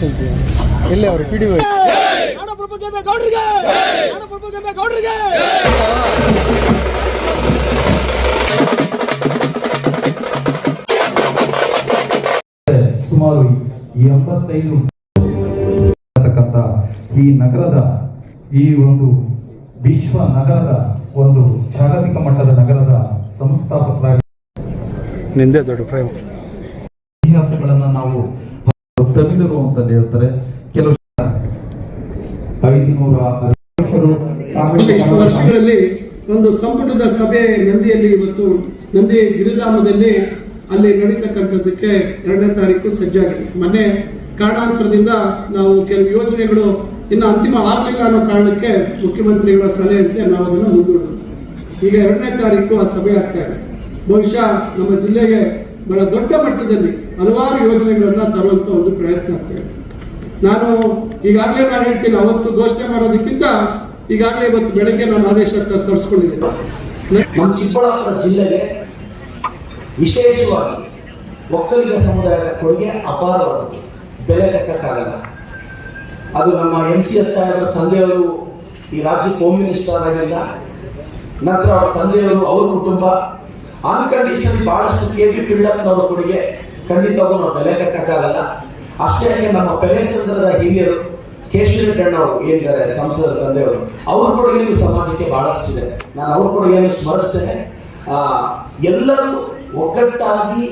ಎಲ್ಲಿ ಅವರು P D ನಾಡಪ್ರಭು ಕೆಂಪೇಗೌಡರಿಗೆ ನಾಡಪ್ರಭು ಕೆಂಪೇಗೌಡರಿಗೆ ಸುಮಾರು ಎಂಬತ್ತೈದು ಈ ನಗರದ ಈ ಒಂದು ವಿಶ್ವ ನಗರದ ಒಂದು ಜಾಗತಿಕ ಮಟ್ಟದ ನಗರದ ಸಂಸ್ಥಾಪಕರಾಗಿ ನಿಂದೆ ದೊಡ್ಡ ಪ್ರೇಮ ಇತಿಹಾಸಗಳನ್ನ ನಾವು ತಮಿಳರು ಅಂತ ಹೇಳ್ತಾರೆ. ಕೆಲವು ವರ್ಷಗಳಲ್ಲಿ ಒಂದು ಸಂಪುಟದ ಸಭೆ ನಂದಿಯಲ್ಲಿ ಇವತ್ತು ನಂದಿ ಗಿರಿಧಾಮದಲ್ಲಿ ಅಲ್ಲಿ ನಡೀತಕ್ಕಂಥದ್ದಕ್ಕೆ ಎರಡನೇ ತಾರೀಕು ಸಜ್ಜಾಗಿದೆ ಮೊನ್ನೆ ಕಾರಣಾಂತರದಿಂದ ನಾವು ಕೆಲವು ಯೋಜನೆಗಳು ಇನ್ನು ಅಂತಿಮ ಆಗಲಿಲ್ಲ ಅನ್ನೋ ಕಾರಣಕ್ಕೆ ಮುಖ್ಯಮಂತ್ರಿಗಳ ಸಲಹೆಯಂತೆ ನಾವು ಅದನ್ನು ಮುಂದೂಡಿದ್ವಿ ಈಗ ಎರಡನೇ ತಾರೀಕು ಆ ಸಭೆ ಆಗ್ತಾ ಇದೆ. ಬಹುಶಃ ನಮ್ಮ ಜಿಲ್ಲೆಗೆ ಬಹಳ ದೊಡ್ಡ ಮಟ್ಟದಲ್ಲಿ ಹಲವಾರು ಯೋಜನೆಗಳನ್ನು ತರುವಂಥ ಒಂದು ಪ್ರಯತ್ನ ಆಗ್ತಾ ಇದೆ. ನಾನು ಈಗಾಗಲೇ ನಾನು ಹೇಳ್ತೀನಿ, ಅವತ್ತು ಘೋಷಣೆ ಮಾಡೋದಕ್ಕಿಂತ ಈಗಾಗಲೇ ಇವತ್ತು ಬೆಳಗ್ಗೆ ನಾನು ಆದೇಶ ಸರಿಸ್ಕೊಂಡಿದ್ದೇನೆ ನಮ್ಮ ಚಿಕ್ಕಬಳ್ಳಾಪುರ ಜಿಲ್ಲೆಗೆ ವಿಶೇಷವಾಗಿ ಒಕ್ಕಲಿಗ ಸಮುದಾಯದ ಕೊಡುಗೆ ಅಪಾರವಾದದ್ದು. ಬೆಲೆ ಲೆಕ್ಕಕ್ಕಾಗಲ್ಲ. ಅದು ನಮ್ಮ ಎಂ ಸಿ ಎಸ್ ಸಾಹೇಬರ ತಂದೆಯವರು ಈ ರಾಜ್ಯಕ್ಕೆ ಹೋಮ್ ಮಿನಿಸ್ಟರ್ ಆದಾಗಿಂದ ನಂತರ ಅವರ ತಂದೆಯವರು ಅವ್ರ ಕುಟುಂಬ ಅನ್ಕಂಡೀಷನಲಿ ಬಹಳಷ್ಟು ಕೆ ಪಿಳ್ಳಪ್ಪನವರ ಕೊಡುಗೆ ಖಂಡಿತವಾಗೂ ನಾವು ಬೆಲೆ ಕಟ್ಟಕ್ಕಾಗಲ್ಲ ಅಷ್ಟೇ ನಮ್ಮ ಪೆರೇಸಂದ್ರದ ಹಿರಿಯರು ಕೇಶವ ಕಣ್ಣವರು ಏನಿದ್ದಾರೆ ಸಂಸದರ ತಂದೆಯವರು ಅವ್ರ ಕೊಡುಗೆಯೂ ಸಮಾಜಕ್ಕೆ ಬಹಳಷ್ಟಿದೆ ನಾನು ಅವ್ರ ಕೊಡುಗೆಯನ್ನು ಸ್ಮರಿಸ್ತೇನೆ. ಆ, ಎಲ್ಲರೂ ಒಗ್ಗಟ್ಟಾಗಿ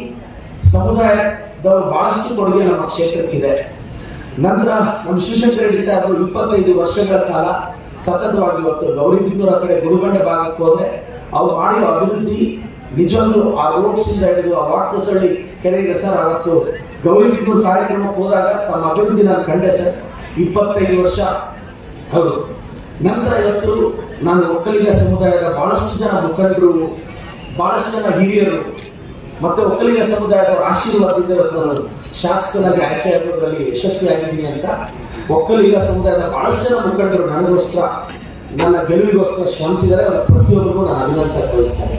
ಸಮುದಾಯದವರು ಬಹಳಷ್ಟು ಕೊಡುಗೆ ನಮ್ಮ ಕ್ಷೇತ್ರಕ್ಕಿದೆ. ನಂತರ ನಮ್ಮ ಶಿವಶಂಕರ ರೆಡ್ಡಿ ಸಾಹೇಬರು ಇಪ್ಪತ್ತೈದು ವರ್ಷಗಳ ಕಾಲ ಸತತವಾಗಿ ಇವತ್ತು ಗೌರಿಬಿದನೂರ ಕಡೆ ಗುರುಗಂಡ ಭಾಗಕ್ಕೆ ಹೋದ್ರೆ ಅವ್ರು ಮಾಡಿರೋ ಅಭಿವೃದ್ಧಿ ನಿಜವಾಗ್ಲೂ ಆ ಇಂದ ಹಿಡಿದು ಆ ವಾಟರ್ಸಳ್ಳಿ ಕೆರೆಗೆ ಸರ್, ಅವತ್ತು ಗೌರಿಬಿದನೂರು ಕಾರ್ಯಕ್ರಮಕ್ಕೆ ಹೋದಾಗ ತಮ್ಮ ಅಭಿವೃದ್ಧಿ ನಾನು ಕಂಡೆ ಸರ್. ಇಪ್ಪತ್ತೈದು ವರ್ಷ. ಅವರು ನಂತರ ಇವತ್ತು ನಾನು ಒಕ್ಕಲಿಗ ಸಮುದಾಯದ ಬಹಳಷ್ಟು ಜನ ಮುಖಂಡರು, ಬಹಳಷ್ಟು ಜನ ಹಿರಿಯರು, ಮತ್ತೆ ಒಕ್ಕಲಿಗ ಸಮುದಾಯದ ಆಶೀರ್ವಾದದಿಂದ ಇವತ್ತು ನಾನು ಶಾಸಕನಾಗಿ ಆಯ್ಕೆ ಆಗೋದ್ರಲ್ಲಿ ಯಶಸ್ವಿಯಾಗಿದ್ದೀನಿ ಅಂತ ಒಕ್ಕಲಿಗ ಸಮುದಾಯದ ಬಹಳಷ್ಟು ಜನ ಮುಖಂಡರು ನನಗೋಸ್ಕರ, ನನ್ನ ಗೆಲುವಿಗೋಸ್ಕರ ಶ್ರಮಿಸಿದರೆ ಅವರ ಪ್ರತಿಯೊಬ್ಬರಿಗೂ ನಾನು ಅಭಿನಂದಿಸ ಬಯಸ್ತೇನೆ